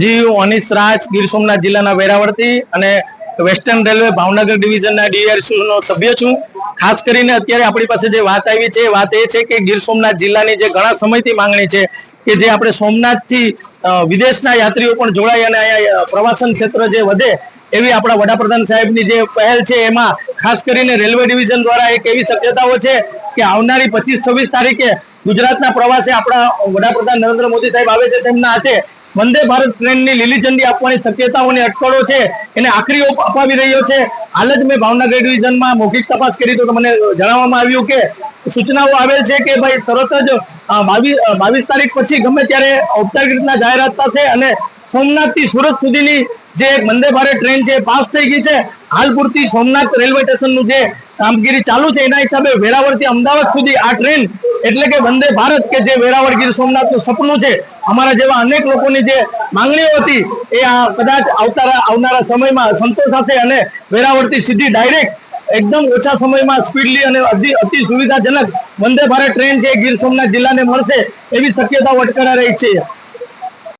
જી હું અનિશ રાજ, ગીર સોમનાથ જિલ્લાના વેરાવળથી અને વેસ્ટર્ન રેલવે ભાવનગર ડિવિઝનના ડીઆરસી નો સભ્ય છું. ખાસ કરીને અત્યારે આપણી પાસે જે વાત આવી છે વાત એ છે કે ગીર સોમનાથ જિલ્લાની જે ઘણા સમયથી માંગણી છે કે જે આપણે સોમનાથથી વિદેશના યાત્રીઓ પણ જોડાય અને અહીંયા પ્રવાસન ક્ષેત્ર જે વધે એવી આપણા વડાપ્રધાન સાહેબની જે પહેલ છે એમાં ખાસ કરીને રેલવે ડિવિઝન દ્વારા એક એવી શક્યતાઓ છે કે આવનારી પચીસ છવ્વીસ તારીખે ગુજરાતના પ્રવાસે આપણા વડાપ્રધાન નરેન્દ્ર મોદી સાહેબ આવે છે તેમના હાથે વંદે ભારત ટ્રેનની લીલી ઝંડી આપવાની શક્યતાઓની અટકળો છે, એને આખરી ઓપ અપાવી રહ્યો છે. હાલ જ મેં ભાવનગર ડિવિઝનમાં મૌખિક તપાસ કરી તો મને જણાવવામાં આવ્યું કે સૂચનાઓ આવેલ છે કે ભાઈ તરત જ બાવીસ તારીખ પછી ગમે ત્યારે ઔપચારિક રીતના જાહેરાત થશે અને સોમનાથથી સુરત સુધીની જે વંદે ભારત ટ્રેન છે પાસ થઈ ગઈ છે. હાલ પૂરતી સોમનાથ રેલવે સ્ટેશનનું જે કામગીરી ચાલુ છે, એના હિસાબે વેરાવળથી અમદાવાદ સુધી આ ટ્રેન, એટલે કે વંદે ભારત કે જે વેરાવળ ગીર સોમનાથનું સપનું છે અમારા જેવા અનેક લોકોની જે માંગણીઓ હતી, એ આ કદાચ આવતારા આવનારા સમયમાં સંતોષાશે અને વેરાવળથી સીધી ડાયરેક્ટ એકદમ ઓછા સમયમાં સ્પીડલી અને અતિ અતિ સુવિધાજનક વંદે ભારત ટ્રેન છે ગીર સોમનાથ જિલ્લાને મળશે એવી શક્યતાઓ અટકળા રહી છે.